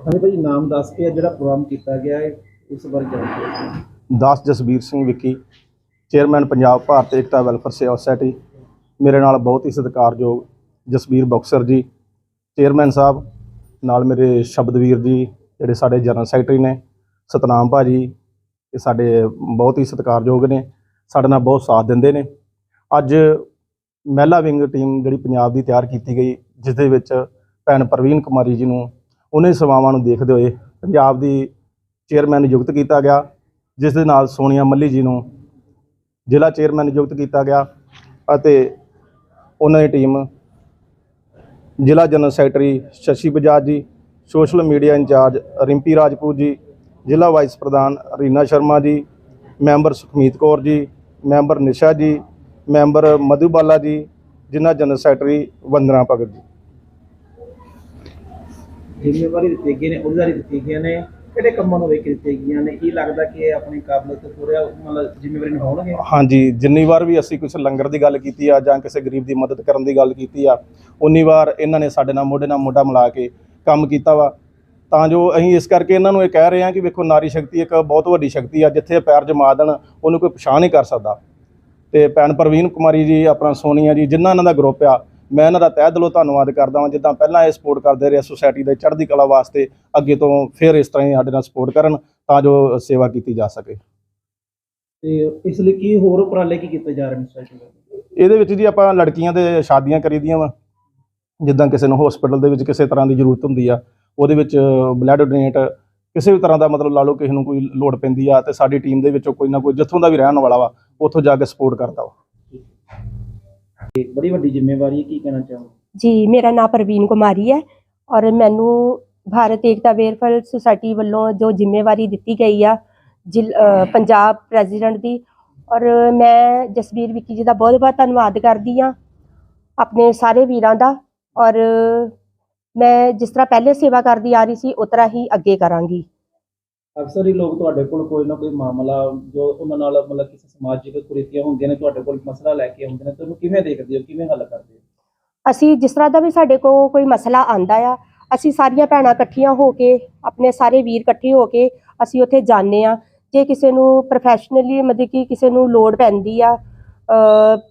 ਹਾਂਜੀ ਭਾਈ, ਨਾਮ ਦੱਸ ਕੇ ਜਿਹੜਾ ਪ੍ਰੋਗਰਾਮ ਕੀਤਾ ਗਿਆ ਹੈ, ਉਸ ਬਾਰੇ ਜਾਣਕਾਰੀ ਦਾਸ Jasbir Singh Vicky, chairman Punjab Bharat Ekta welfare Seva society, ਮੇਰੇ ਨਾਲ ਬਹੁਤ ਹੀ ਸਤਿਕਾਰਯੋਗ ਜਸਬੀਰ ਬੌਕਸਰ ਜੀ, ਚੇਅਰਮੈਨ ਸਾਹਿਬ, ਨਾਲ ਮੇਰੇ ਸ਼ਬਦਵੀਰ ਜੀ, ਜਿਹੜੇ ਸਾਡੇ ਜਨਰਲ ਸੈਕਟਰੀ ਨੇ, ਸਤਨਾਮ ਭਾਜੀ, ਇਹ ਸਾਡੇ ਬਹੁਤ ਹੀ ਸਤਿਕਾਰਯੋਗ ਨੇ, ਸਾਡੇ ਨਾਲ ਬਹੁਤ ਸਾਥ ਦਿੰਦੇ ਨੇ। ਅੱਜ ਮਹਿਲਾ ਵਿੰਗ ਟੀਮ ਜਿਹੜੀ ਪੰਜਾਬ ਦੀ ਤਿਆਰ ਕੀਤੀ ਗਈ, ਜਿਸ ਦੇ ਵਿੱਚ ਭੈਣ ਪ੍ਰਵੀਨ ਕੁਮਾਰੀ ਜੀ ਨੂੰ ਉਹਨਾਂ ਸੇਵਾਵਾਂ ਨੂੰ ਦੇਖਦੇ ਹੋਏ ਪੰਜਾਬ ਦੀ ਚੇਅਰਮੈਨ ਨਿਯੁਕਤ ਕੀਤਾ ਗਿਆ, ਜਿਸ ਦੇ ਨਾਲ ਸੋਨੀਆ ਮੱਲੀ ਜੀ ਨੂੰ ਜ਼ਿਲ੍ਹਾ ਚੇਅਰਮੈਨ ਨਿਯੁਕਤ ਕੀਤਾ ਗਿਆ ਅਤੇ ਉਹਨਾਂ ਦੀ ਟੀਮ ਜ਼ਿਲ੍ਹਾ general secretary Shashi Bajaj ji, social media incharge Rimpy Rajput ji, ਜ਼ਿਲ੍ਹਾ ਵਾਈਸ ਪ੍ਰਧਾਨ ਰੀਨਾ ਸ਼ਰਮਾ ਜੀ, ਮੈਂਬਰ ਸੁਖਮੀਤ ਕੌਰ ਜੀ, ਮੈਂਬਰ ਨਿਸ਼ਾ ਜੀ, ਮੈਂਬਰ ਮਧੂਬਾਲਾ ਜੀ, ਜਿਨ੍ਹਾਂ ਜਨਰਲ ਸੈਕਟਰੀ ਵੰਦਨਾ ਭਗਤ ਜੀ। ਜ਼ਿੰਮੇਵਾਰੀ ਦਿੱਤੀ ਗਈ ਨੇ ਉਹਦਾਰੀ ਦਿੱਤੀ ਗਈਆਂ ਨੇ, ਕਿਹੜੇ ਕੰਮਾਂ ਨੂੰ ਵੇਖ ਕੇ ਦਿੱਤੀਆਂ ਗਈਆਂ ਨੇ, ਕੀ ਲੱਗਦਾ ਕਿ ਇਹ ਆਪਣੀ ਕਾਬਲੀਅਤ ਪੂਰਾ ਮਤਲਬ ਜ਼ਿੰਮੇਵਾਰੀ ਨਿਭਾਉਣਗੇ? ਹਾਂਜੀ, ਜਿੰਨੀ ਵਾਰ ਵੀ ਅਸੀਂ ਕੁਝ ਲੰਗਰ ਦੀ ਗੱਲ ਕੀਤੀ ਆ ਜਾਂ ਕਿਸੇ ਗਰੀਬ ਦੀ ਮਦਦ ਕਰਨ ਦੀ ਗੱਲ ਕੀਤੀ ਆ, ਉਨੀ ਵਾਰ ਇਹਨਾਂ ਨੇ ਸਾਡੇ ਨਾਲ ਮੋਢੇ ਨਾਲ ਮੋਢਾ ਮਿਲਾ ਕੇ ਕੰਮ ਕੀਤਾ ਵਾ। ਤਾਂ ਜੋ ਅਸੀਂ ਇਸ ਕਰਕੇ ਇਹਨਾਂ ਨੂੰ ਇਹ ਕਹਿ ਰਹੇ ਹਾਂ ਕਿ ਵੇਖੋ, ਨਾਰੀ ਸ਼ਕਤੀ ਇੱਕ ਬਹੁਤ ਵੱਡੀ ਸ਼ਕਤੀ ਆ, ਜਿੱਥੇ ਪੈਰ ਜਮਾ ਦੇਣ, ਉਹਨੂੰ ਕੋਈ ਪਛਾਣ ਨਹੀਂ ਕਰ ਸਕਦਾ। ਤੇ ਭੈਣ ਪ੍ਰਵੀਨ ਕੁਮਾਰੀ ਜੀ, ਆਪਣਾ ਸੋਨੀਆ ਜੀ, ਜਿੰਨਾ ਇਹਨਾਂ ਦਾ ਗਰੁੱਪ ਆ ਮੈਂ ਇਹਨਾਂ ਦਾ ਤਹਿ ਦਿਲੋਂ ਧੰਨਵਾਦ ਕਰਦਾ ਹਾਂ ਜਿੱਦਾਂ ਪਹਿਲਾਂ ਇਹ ਸਪੋਰਟ ਕਰਦੇ ਰਹੇ ਸੁਸਾਇਟੀ ਦੇ ਚੜ੍ਹਦੀ ਕਲਾ ਵਾਸਤੇ ਅੱਗੇ ਤੋਂ ਫਿਰ ਇਸ ਤਰ੍ਹਾਂ ਹੀ ਸਾਡੇ ਨਾਲ ਸਪੋਰਟ ਕਰਨ ਤਾਂ ਜੋ ਸੇਵਾ ਕੀਤੀ ਜਾ ਸਕੇ। ਤੇ ਇਸ ਲਈ ਕੀ ਹੋਰ ਉਪਰਾਲੇ ਕੀ ਕੀਤੇ ਜਾ ਰਹੇ ਨੇ ਸੋਸਾਇਟੀ ਇਹਦੇ ਵਿੱਚ ਜੀ ਆਪਾਂ ਲੜਕੀਆਂ ਦੇ ਸ਼ਾਦੀਆਂ ਕਰੀਦੀਆਂ ਵਾ ਜਿੱਦਾਂ ਕਿਸੇ ਨੂੰ ਹਸਪੀਟਲ ਦੇ ਵਿੱਚ ਕਿਸੇ ਤਰ੍ਹਾਂ ਦੀ ਜ਼ਰੂਰਤ ਹੁੰਦੀ ਆ ਉਹਦੇ ਵਿੱਚ ਬਲੱਡ ਡੋਨੇਟ ਕਿਸੇ ਵੀ ਤਰ੍ਹਾਂ ਦਾ ਮਤਲਬ ਲਾ ਲਓ ਕਿਸੇ ਨੂੰ ਕੋਈ ਲੋੜ ਪੈਂਦੀ ਆ ਤੇ ਸਾਡੀ ਟੀਮ ਦੇ ਵਿੱਚੋਂ ਕੋਈ ਨਾ ਕੋਈ ਜਿੱਥੋਂ ਦਾ ਵੀ ਰਹਿਣ ਵਾਲਾ ਵਾ ਉੱਥੋਂ ਜਾ ਕੇ ਸਪੋਰਟ ਕਰਦਾ ਵਾ। ਤੇ ਬੜੀ ਵੱਡੀ ਜ਼ਿੰਮੇਵਾਰੀ ਹੈ, ਕੀ ਕਹਿਣਾ ਚਾਹੋਗੇ? ਜੀ, ਮੇਰਾ ਨਾਮ ਪ੍ਰਵੀਨ ਕੁਮਾਰੀ ਹੈ ਔਰ ਮੈਨੂੰ ਭਾਰਤ ਏਕਤਾ ਵੇਰਫਲ ਸੁਸਾਇਟੀ ਵੱਲੋਂ ਜੋ ਜ਼ਿੰਮੇਵਾਰੀ ਦਿੱਤੀ ਗਈ ਆ, ਜ਼ਿਲ- ਪੰਜਾਬ ਪ੍ਰੈਜ਼ੀਡੈਂਟ ਦੀ, ਔਰ ਮੈਂ ਜਸਵੀਰ ਵਿੱਕੀ ਜੀ ਦਾ ਬਹੁਤ ਬਹੁਤ ਧੰਨਵਾਦ ਕਰਦੀ ਆ ਆਪਣੇ ਸਾਰੇ ਵੀਰਾਂ ਦਾ, ਔਰ ਮੈਂ ਜਿਸ ਤਰ੍ਹਾਂ ਪਹਿਲੇ ਸੇਵਾ ਕਰਦੀ ਆ ਰਹੀ ਸੀ, ਉਸ ਤਰ੍ਹਾਂ ਹੀ ਅੱਗੇ ਕਰਾਂਗੀ। ਅਕਸਰ ਹੀ ਲੋਕ ਤੁਹਾਡੇ ਕੋਲ ਕੋਈ ਨਾ ਕੋਈ ਮਾਮਲਾ ਜੋ ਉਹਨਾਂ ਨਾਲ ਮਤਲਬ ਕਿਸੇ ਸਮਾਜਿਕ ਕੁਰੀਤੀਆਂ ਹੁੰਦੀਆਂ ਨੇ, ਤੁਹਾਡੇ ਕੋਲ ਮਸਲਾ ਲੈ ਕੇ ਆਉਂਦੇ ਨੇ, ਤੇ ਕਿਵੇਂ ਦੇਖਦੇ ਹੋ, ਕਿਵੇਂ ਹੱਲ ਕਰਦੇ ਹੋ? ਅਸੀਂ ਜਿਸ ਤਰ੍ਹਾਂ ਦਾ ਵੀ ਸਾਡੇ ਕੋਲ ਕੋਈ ਮਸਲਾ ਆਂਦਾ ਆ, ਅਸੀਂ ਸਾਰੀਆਂ ਭੈਣਾਂ ਇਕੱਠੀਆਂ ਹੋ ਕੇ, ਆਪਣੇ ਸਾਰੇ ਵੀਰ ਇਕੱਠੇ ਹੋ ਕੇ ਅਸੀਂ ਉੱਥੇ ਜਾਂਦੇ ਆ ਜੇ ਕਿਸੇ ਨੂੰ ਪ੍ਰੋਫੈਸ਼ਨਲੀ ਮਤਲਬ ਕਿ ਕਿਸੇ ਨੂੰ ਲੋੜ ਪੈਂਦੀ ਆ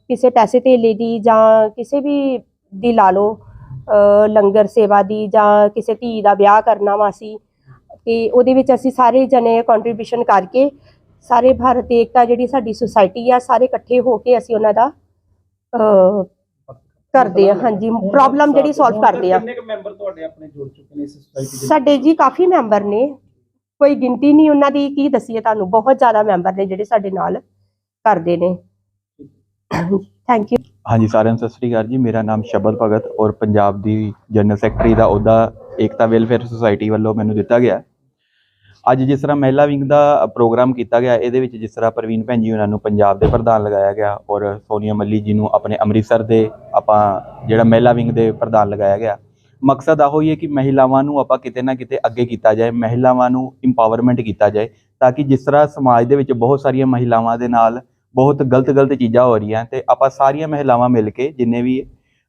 ਕਿਸੇ ਪੈਸੇ ਧੇਲੇ ਦੀ ਜਾਂ ਕਿਸੇ ਵੀ ਦੀ ਲਾ ਲਓ ਲੰਗਰ ਸੇਵਾ ਦੀ ਜਾਂ ਕਿਸੇ ਧੀ ਦਾ ਵਿਆਹ ਕਰਨਾ ਵਾ ਅਸੀਂ ਤੇ ਉਹਦੇ ਵਿੱਚ ਅਸੀਂ ਸਾਰੇ ਜਣੇ ਕੰਟਰੀਬਿਊਸ਼ਨ ਕਰਕੇ ਸਾਰੇ ਭਾਰਤ ਏਕਤਾ ਜਿਹੜੀ ਸਾਡੀ ਸੁਸਾਇਟੀ ਆ ਸਾਰੇ ਇਕੱਠੇ ਹੋ ਕੇ ਅਸੀਂ ਉਹਨਾਂ ਦਾ ਕਰਦੇ ਆ ਹਾਂਜੀ ਪ੍ਰੋਬਲਮ ਜਿਹੜੀ ਸੋਲਵ ਕਰਦੇ ਆ। ਕਿੰਨੇ ਕੁ ਮੈਂਬਰ ਤੁਹਾਡੇ ਆਪਣੇ ਜੁੜ ਚੁੱਕੇ ਨੇ ਇਸ ਸੁਸਾਇਟੀ ਦੇ ਸਾਡੇ ਜੀ ਕਾਫੀ ਮੈਂਬਰ ਨੇ। ਕੋਈ ਗਿਣਤੀ ਨਹੀਂ ਉਹਨਾਂ ਦੀ ਕੀ ਦਸੀਏ ਤੁਹਾਨੂੰ? ਬਹੁਤ ਜ਼ਿਆਦਾ ਮੈਂਬਰ ਨੇ ਜਿਹੜੇ ਸਾਡੇ ਨਾਲ ਕਰਦੇ ਨੇ। ਥੈਂਕ ਯੂ ਹਾਂਜੀ ਸਾਰਿਆਂ ਨੂੰ ਸਤਿ ਸ੍ਰੀ ਅਕਾਲ ਜੀ। ਮੇਰਾ ਨਾਮ ਸ਼ਬਦ ਭਗਤ ਔਰ ਪੰਜਾਬ ਦੀ ਜਨਰਲ ਸੈਕਟਰੀ ਦਾ ਅਹੁਦਾ ਏਕਤਾ ਵੈਲਫੇਅਰ ਸੁਸਾਇਟੀ ਵੱਲੋਂ ਮੈਨੂੰ ਦਿੱਤਾ ਗਿਆ ਅੱਜ ਜਿਸ ਤਰ੍ਹਾਂ ਮਹਿਲਾ ਵਿੰਗ ਦਾ ਪ੍ਰੋਗਰਾਮ ਕੀਤਾ ਗਿਆ, ਇਹਦੇ ਵਿੱਚ ਜਿਸ ਤਰ੍ਹਾਂ ਪ੍ਰਵੀਨ ਭੈਣ ਜੀ ਉਹਨਾਂ ਨੂੰ ਪੰਜਾਬ ਦੇ ਪ੍ਰਧਾਨ ਲਗਾਇਆ ਗਿਆ ਔਰ ਸੋਨੀਆ ਮੱਲੀ ਜੀ ਨੂੰ ਆਪਣੇ ਅੰਮ੍ਰਿਤਸਰ ਦੇ ਆਪਾਂ ਜਿਹੜਾ ਮਹਿਲਾ ਵਿੰਗ ਦੇ ਪ੍ਰਧਾਨ ਲਗਾਇਆ ਗਿਆ। ਮਕਸਦ ਆਹੋ ਹੀ ਹੈ ਕਿ ਮਹਿਲਾਵਾਂ ਨੂੰ ਆਪਾਂ ਕਿਤੇ ਨਾ ਕਿਤੇ ਅੱਗੇ ਕੀਤਾ ਜਾਏ, ਮਹਿਲਾਵਾਂ ਨੂੰ ਇੰਪਾਵਰਮੈਂਟ ਕੀਤਾ ਜਾਏ ਤਾਂ ਕਿ ਜਿਸ ਤਰ੍ਹਾਂ ਸਮਾਜ ਦੇ ਵਿੱਚ ਬਹੁਤ ਸਾਰੀਆਂ ਮਹਿਲਾਵਾਂ ਦੇ ਨਾਲ ਬਹੁਤ ਗਲਤ ਗਲਤ ਚੀਜ਼ਾਂ ਹੋ ਰਹੀਆਂ ਤੇ ਆਪਾਂ ਸਾਰੀਆਂ ਮਹਿਲਾਵਾਂ ਮਿਲ ਕੇ ਜਿੰਨੇ ਵੀ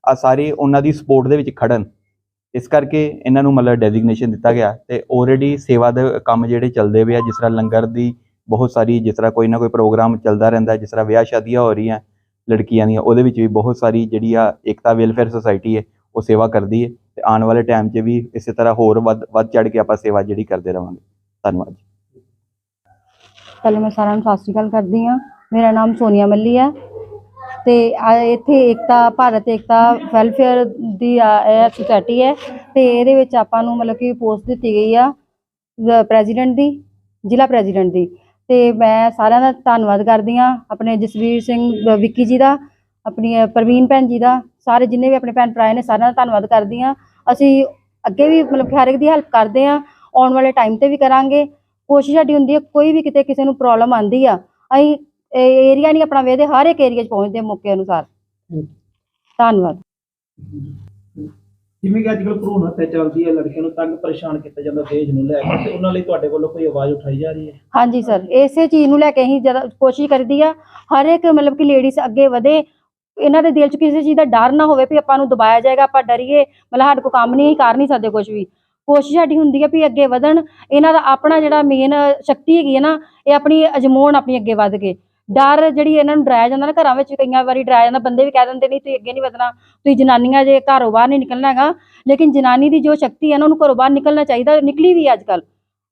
ਆ, ਸਾਰੇ ਉਹਨਾਂ ਦੀ ਸਪੋਰਟ ਦੇ ਵਿੱਚ ਖੜਨ। ਇਸ ਕਰਕੇ ਇਹਨਾਂ ਨੂੰ ਮਤਲਬ ਡੈਜ਼ਿਗਨੇਸ਼ਨ ਦਿੱਤਾ ਗਿਆ ਤੇ ਆਲਰੇਡੀ ਸੇਵਾ ਦੇ ਕੰਮ ਜਿਹੜੇ ਚੱਲਦੇ ਪਏ ਆ, ਜਿਸ ਤਰ੍ਹਾਂ ਲੰਗਰ ਦੀ ਬਹੁਤ ਸਾਰੀ, ਜਿਸ ਤਰ੍ਹਾਂ ਕੋਈ ਨਾ ਕੋਈ ਪ੍ਰੋਗਰਾਮ ਚੱਲਦਾ ਰਹਿੰਦਾ, ਜਿਸ ਤਰ੍ਹਾਂ ਵਿਆਹ ਸ਼ਾਦੀਆਂ ਹੋ ਰਹੀਆਂ ਲੜਕੀਆਂ ਦੀਆਂ, ਉਹਦੇ ਵਿੱਚ ਵੀ ਬਹੁਤ ਸਾਰੀ ਜਿਹੜੀ ਆ ਏਕਤਾ ਵੈਲਫੇਅਰ ਸੁਸਾਇਟੀ ਹੈ, ਉਹ ਸੇਵਾ ਕਰਦੀ ਹੈ ਤੇ ਆਉਣ ਵਾਲੇ ਟਾਈਮ 'ਚ ਵੀ ਇਸੇ ਤਰ੍ਹਾਂ ਹੋਰ ਵੱਧ ਵੱਧ ਚੜ ਕੇ ਆਪਾਂ ਸੇਵਾ ਜਿਹੜੀ ਕਰਦੇ ਰਵਾਂਗੇ। ਧੰਨਵਾਦ ਜੀ। ਪਹਿਲਾਂ ਮੈਂ ਸਾਰਿਆਂ ਨੂੰ ਸਤਿ ਸ਼੍ਰੀ ਅਕਾਲ ਕਰਦੀ ਹਾਂ। ਮੇਰਾ ਨਾਮ ਸੋਨੀਆ ਮੱਲੀ ਹੈ। ਤੇ ਇੱਥੇ ਏਕਤਾ, ਭਾਰਤ ਏਕਤਾ ਵੈਲਫੇਅਰ ਦੀ ਆ, ਇਹ ਸੁਸਾਇਟੀ ਹੈ ਤੇ ਇਹਦੇ ਵਿੱਚ ਆਪਾਂ ਨੂੰ ਮਤਲਬ ਕਿ ਪੋਸਟ ਦਿੱਤੀ ਗਈ ਆ ਪ੍ਰੈਜ਼ੀਡੈਂਟ ਦੀ, ਜ਼ਿਲ੍ਹਾ ਪ੍ਰੈਜ਼ੀਡੈਂਟ ਦੀ। ਤੇ ਮੈਂ ਸਾਰਿਆਂ ਦਾ ਧੰਨਵਾਦ ਕਰਦੀ ਹਾਂ, ਆਪਣੇ ਜਸਵੀਰ ਸਿੰਘ ਵਿੱਕੀ ਜੀ ਦਾ, ਆਪਣੀ ਪ੍ਰਵੀਨ ਭੈਣ ਜੀ ਦਾ, ਸਾਰੇ ਜਿੰਨੇ ਵੀ ਆਪਣੇ ਭੈਣ ਭਰਾ ਨੇ ਸਾਰਿਆਂ ਦਾ ਧੰਨਵਾਦ ਕਰਦੀ ਹਾਂ। ਅਸੀਂ ਅੱਗੇ ਵੀ ਮਤਲਬ ਕਿ ਹਰ ਇੱਕ ਦੀ ਹੈਲਪ ਕਰਦੇ ਹਾਂ, ਆਉਣ ਵਾਲੇ ਟਾਈਮ ਤੇ ਵੀ ਕਰਾਂਗੇ। ਕੋਸ਼ਿਸ਼ ਸਾਡੀ ਹੁੰਦੀ ਹੈ, ਕੋਈ ਵੀ ਕਿਤੇ ਕਿਸੇ ਨੂੰ ਪ੍ਰੋਬਲਮ ਆਂਦੀ ਆ, ਅਸੀਂ ਏਰੀਆ ਨਹੀਂ ਆਪਣਾ ਵੇਖਦੇ ਹਰ ਇੱਕ ਏਰੀਆ 'ਚ ਪਹੁੰਚਦੇ ਮੌਕੇ ਅਨੁਸਾਰ। ਧੰਨਵਾਦ। ਜਿਵੇਂ ਕਿ ਅੱਜ ਕੱਲ੍ਹ ਭਰੂਣ ਹੱਤਿਆ ਚੱਲਦੀ ਹੈ ਲੜਕੀਆਂ ਨੂੰ ਤੰਗ ਪਰੇਸ਼ਾਨ ਕੀਤਾ ਜਾਂਦਾ ਦਹੇਜ ਨੂੰ ਲੈ ਕੇ ਤੇ ਉਹਨਾਂ ਲਈ ਤੁਹਾਡੇ ਵੱਲੋਂ ਕੋਈ ਆਵਾਜ਼ ਉਠਾਈ ਜਾ ਰਹੀ ਹੈ? ਹਾਂਜੀ ਸਰ। ਇਸੇ ਚੀਜ਼ ਨੂੰ ਲੈ ਕੇ ਅਸੀਂ ਜ਼ਿਆਦਾ ਕੋਸ਼ਿਸ਼ ਕਰਦੀ ਆ ਹਰ ਇੱਕ ਮਤਲਬ ਕਿ ਲੇਡੀਜ਼ ਅੱਗੇ ਵਧੇ। ਇਹਨਾਂ ਦੇ ਦਿਲ 'ਚ ਕਿਸੇ ਚੀਜ਼ ਦਾ ਡਰ ਨਾ ਹੋਵੇ ਵੀ ਆਪਾਂ ਨੂੰ ਦਬਾਇਆ ਜਾਏਗਾ ਆਪਾਂ ਡਰੀਏ ਮਤਲਬ ਸਾਡੇ ਕੋਲ ਕੰਮ ਨਹੀਂ ਕਰ ਨਹੀਂ ਸਕਦੇ ਕੁਝ ਵੀ। ਕੋਸ਼ਿਸ਼ ਸਾਡੀ ਹੁੰਦੀ ਹੈ ਵੀ ਅੱਗੇ ਵਧਣ। ਇਹਨਾਂ ਦਾ ਆਪਣਾ ਜਿਹੜਾ ਮੇਨ ਸ਼ਕਤੀ ਹੈਗੀ ਹੈ ਨਾ ਇਹ ਆਪਣੀ ਅਜਮਾਉਣ ਆਪਣੀ ਅੱਗੇ ਵੱਧ ਕੇ। ਡਰ ਜਿਹੜੀ ਇਹਨਾਂ ਨੂੰ ਡਰਾਇਆ ਜਾਂਦਾ ਨਾ ਘਰਾਂ ਵਿੱਚ ਕਈਆਂ ਵਾਰੀ ਡਰਾਇਆ ਜਾਂਦਾ ਬੰਦੇ ਵੀ ਕਹਿ ਦਿੰਦੇ ਨਹੀਂ ਤੁਸੀਂ ਅੱਗੇ ਨਹੀਂ ਵਧਣਾ ਤੁਸੀਂ ਜਨਾਨੀਆਂ ਜੇ ਘਰੋਂ ਬਾਹਰ ਨਹੀਂ ਨਿਕਲਣਾ ਹੈਗਾ। ਲੇਕਿਨ ਜਨਾਨੀ ਦੀ ਜੋ ਸ਼ਕਤੀ ਹੈ ਨਾ ਉਹਨੂੰ ਘਰੋਂ ਬਾਹਰ ਨਿਕਲਣਾ ਚਾਹੀਦਾ ਨਿਕਲੀ ਵੀ ਅੱਜ ਕੱਲ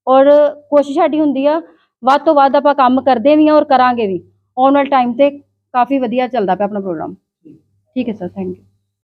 ਔਰ ਕੋਸ਼ਿਸ਼ ਸਾਡੀ ਹੁੰਦੀ ਆ ਵੱਧ ਤੋਂ ਵੱਧ ਆਪਾਂ ਕੰਮ ਕਰਦੇ ਵੀ ਆ ਔਰ ਕਰਾਂਗੇ ਵੀ। ਆਉਣ ਵਾਲੇ ਟਾਈਮ ਤੇ ਕਾਫੀ ਵਧੀਆ ਚੱਲਦਾ ਪਿਆ ਆਪਣਾ ਪ੍ਰੋਗਰਾਮ ਠੀਕ। ਹੈ ਸਰ ਥੈਂਕ ਯੂ